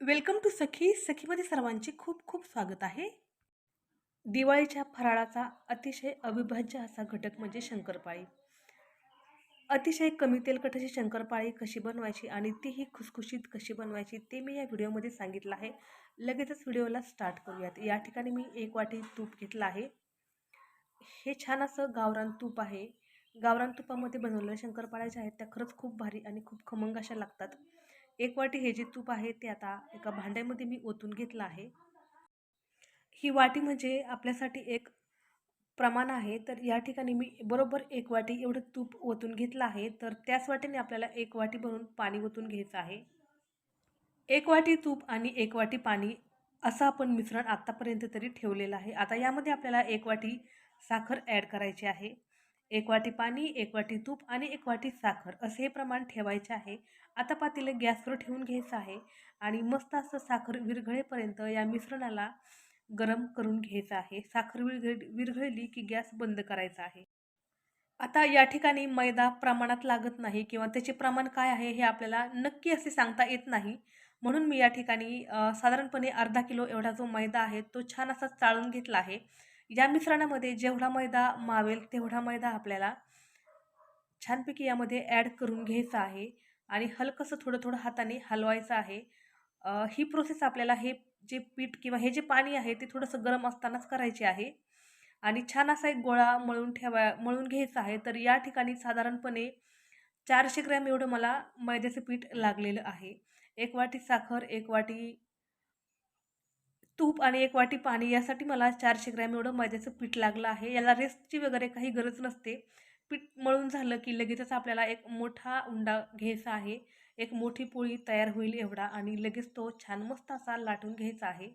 Welcome to सखी. सखीमध्ये सर्वांचे खूप खूप स्वागत आहे. दिवाळीच्या फराळाचा अतिशय अविभाज्य असा घटक म्हणजे शंकरपाळी. अतिशय कमी तेलकट अशी शंकरपाळी कशी बनवायची आणि तीही खुसखुशीत कशी बनवायची ते मी या व्हिडिओमध्ये सांगितलं आहे. लगेचच व्हिडिओला स्टार्ट करूयात. या ठिकाणी मी एक वाटी तूप घेतलं आहे. हे छान असं गावरान तूप आहे. गावरान तुपामध्ये बनवलेल्या शंकरपाळ्या ज्या आहेत त्या खरंच खूप भारी आणि खूप खमंग अशा लागतात. एक वाटी हे जे तूप आहे ते आता एका भांड्यामध्ये मी ओतून घेतलं आहे. ही वाटी म्हणजे आपल्यासाठी एक प्रमाण आहे. तर या ठिकाणी मी बरोबर एक वाटी एवढं तूप ओतून घेतलं आहे. तर त्याच वाटीने आपल्याला एक वाटी भरून पाणी ओतून घ्यायचं आहे. एक वाटी तूप आणि एक वाटी पाणी असं आपण मिश्रण आत्तापर्यंत तरी ठेवलेलं आहे. आता यामध्ये आपल्याला एक वाटी साखर ॲड करायची आहे. एक वाटी पाणी एक वाटी तूप आणि एक वाटी साखर असे हे प्रमाण ठेवायचे आहे. आता पातेलं गॅसवर ठेवून घ्यायचं आहे आणि मस्त असं साखर विरघळेपर्यंत या मिश्रणाला गरम करून घ्यायचं आहे. साखर विरघळ विरघळली की गॅस बंद करायचा आहे. आता या ठिकाणी मैदा प्रमाणात लागत नाही किंवा त्याचे प्रमाण काय आहे हे आपल्याला नक्की असे सांगता येत नाही. म्हणून मी या ठिकाणी साधारणपणे अर्धा किलो एवढा जो मैदा आहे तो छान असा चाळून घेतला आहे. या मिश्रणामध्ये जेवढा मैदा मावेल तेवढा मैदा आपल्याला छानपैकी यामध्ये ॲड करून घ्यायचा आहे. आणि हलकंसं थोडं थोडं हाताने हलवायचं आहे. ही प्रोसेस आपल्याला हे जे पीठ किंवा हे जे पाणी आहे ते थोडंसं गरम असतानाच करायचे आहे. आणि छान असा एक गोळा मळून ठेवा मळून घ्यायचा आहे. तर या ठिकाणी साधारणपणे चारशे ग्रॅम एवढं मला मैद्याचं पीठ लागलेलं आहे. एक वाटी साखर एक वाटी तूप आणि एक वाटी पाणी यासाठी मला चारशे ग्रॅम एवढं मैद्याचं पीठ लागलं आहे. याला रेस्टची वगैरे काही गरज नसते. पीठ मळून झालं की लगेचच आपल्याला एक मोठा उंडा घ्यायचा आहे. एक मोठी पोळी तयार होईल एवढा आणि लगेच तो छान मस्त असा लाटून घ्यायचा आहे.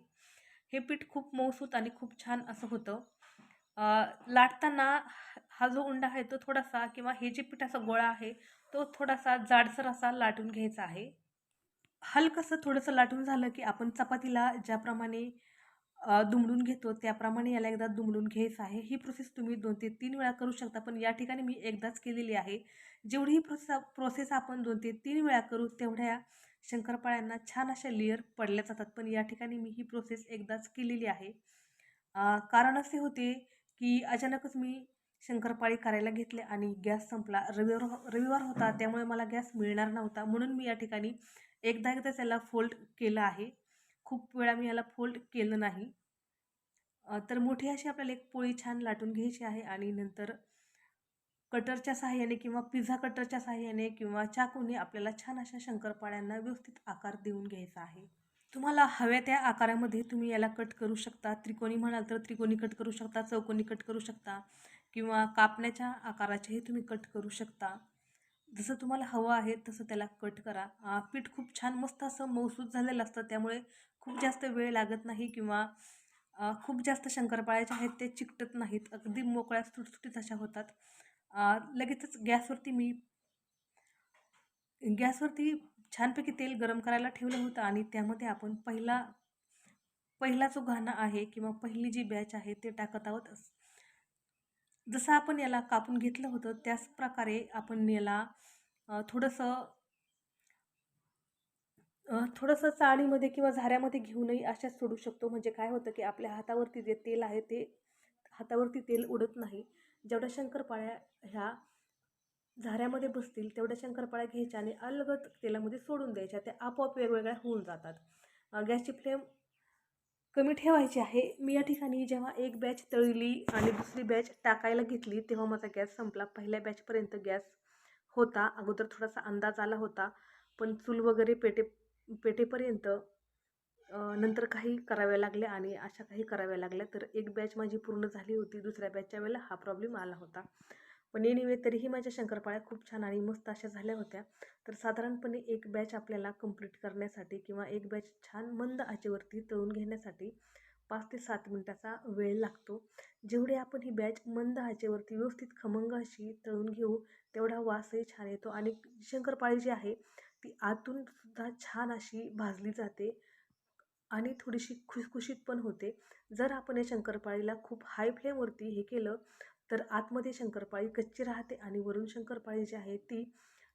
हे पीठ खूप मऊसूत आणि खूप छान असं होतं. लाटताना हा जो उंडा आहे तो थोडासा किंवा हे जे पीठाचा गोळा आहे तो थोडासा जाडसर असा लाटून घ्यायचा आहे. हलकंसं थोडंसं लाटून झालं की आपण चपातीला ज्याप्रमाणे दुमडून घेतो त्याप्रमाणे याला एकदा दुमडून घ्यायचं आहे. ही प्रोसेस तुम्ही दोन ते तीन वेळा करू शकता पण या ठिकाणी मी एकदाच केलेली आहे. जेवढी ही प्रोसेस प्रोसेस आपण दोन ते तीन वेळा करू तेवढ्या शंकरपाळ्यांना छान अशा लेअर पडल्या जातात. पण या ठिकाणी मी ही प्रोसेस एकदाच केलेली आहे. कारण असे होते की अचानकच मी शंकरपाळी करायला घेतले आणि गॅस संपला. रविवार रविवार होता त्यामुळे मला गॅस मिळणार नव्हता. म्हणून मी या ठिकाणी एकदा एकदा त्याला फोल्ड केलं आहे. खूप वेळा मी याला फोल्ड केलं नाही. तर मोठी अशी आपल्याला एक पोळी छान लाटून घ्यायची आहे आणि नंतर कटरच्या सहाय्याने किंवा पिझ्झा कटरच्या सहाय्याने किंवा चाकूने आपल्याला छान अशा शंकरपाळ्यांना व्यवस्थित आकार देऊन घ्यायचा आहे. तुम्हाला हव्या त्या आकारामध्ये तुम्ही याला कट करू शकता. त्रिकोणी म्हणाल तर त्रिकोणी कट करू शकता चौकोनी कट करू शकता किंवा कापण्याच्या आकाराचेही तुम्ही कट करू शकता. जसं तुम्हाला हवं आहे तसं त्याला कट करा. पीठ खूप छान मस्त असं मौसूद झालेलं असतं त्यामुळे खूप जास्त वेळ लागत नाही किंवा खूप जास्त शंकरपाळ्याच्या आहेत ते चिकटत नाहीत. अगदी मोकळ्या सुटसुटीत अशा होतात. लगेचच गॅसवरती मी गॅसवरती छानपैकी तेल गरम करायला ठेवलं होतं आणि त्यामध्ये आपण पहिला पहिला जो घाणा आहे किंवा पहिली जी बॅच आहे ते टाकत आहोत. जसं आपण याला कापून घेतलं होतं त्याच प्रकारे आपण याला थोडंसं थोडंसं चाळीमध्ये किंवा झाऱ्यामध्ये घेऊनही अशाच सोडू शकतो. म्हणजे काय होतं की आपल्या हातावरती जे तेल आहे ते हातावरती तेल उडत नाही. जेवढ्या शंकरपाळ्या ह्या झाऱ्यामध्ये बसतील तेवढ्या शंकरपाळ्या घ्यायच्या आणि अलगत तेलामध्ये सोडून द्यायच्या. त्या आपोआप वेगवेगळ्या होऊन जातात. गॅसची फ्लेम कमी ठेवायची आहे. मी या ठिकाणी जेव्हा एक बॅच तळली आणि दुसरी बॅच टाकायला घेतली तेव्हा माझा गॅस संपला. पहिल्या बॅचपर्यंत गॅस होता. अगोदर थोडासा अंदाज आला होता पण चूल वगैरे पेटे पेटेपर्यंत नंतर काही कराव्या लागल्या आणि अशा काही कराव्या लागल्या. तर एक बॅच माझी पूर्ण झाली होती. दुसऱ्या बॅचच्या वेळेला हा प्रॉब्लेम आला होता. पण एनिवे तरीही माझ्या शंकरपाळ्या खूप छान आणि मस्त अशा झाल्या होत्या. तर साधारणपणे एक बॅच आपल्याला कंप्लीट करण्यासाठी किंवा एक बॅच छान मंद आचेवरती तळून घेण्यासाठी पाच ते सात मिनटाचा वेळ लागतो. जेवढे आपण ही बॅच मंद आचेवरती व्यवस्थित खमंग अशी तळून घेऊ तेवढा वासही छान येतो आणि शंकरपाळी जी आहे ती आतून सुद्धा छान अशी भाजली जाते आणि थोडीशी खुशखुशीत पण होते. जर आपण या शंकरपाळीला खूप हाय फ्लेमवरती हे केलं तर आतमध्ये शंकरपाळी कच्ची राहते आणि वरून शंकरपाळी जी आहे ती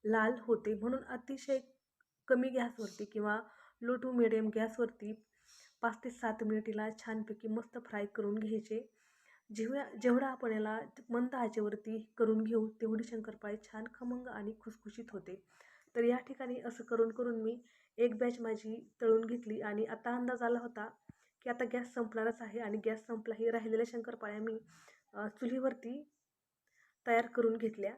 लाल होते. म्हणून अतिशय कमी गॅसवरती किंवा लो टू मिडियम गॅसवरती पाच ते सात मिनिटीला छानपैकी मस्त फ्राय करून घ्यायचे. जेवढ्या जेवढा आपण याला मंद आचेवरती करून घेऊ तेवढी शंकरपाळी छान खमंग आणि खुसखुशीत होते. तर या ठिकाणी असं करून करून मी एक बॅच माझी तळून घेतली आणि आता अंदाज आला होता की आता गॅस संपणारच आहे आणि गॅस संपला ही राहिलेल्या शंकरपाळ्या मी चुलीवरती तयार करून घेतल्या.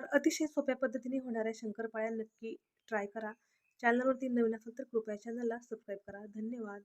तर अतिशय सोप्या पद्धतीने होणाऱ्या शंकरपाळ्या नक्की ट्राय करा. चॅनलवरती नवीन असेल तर कृपया चॅनलला सबस्क्राईब करा. धन्यवाद.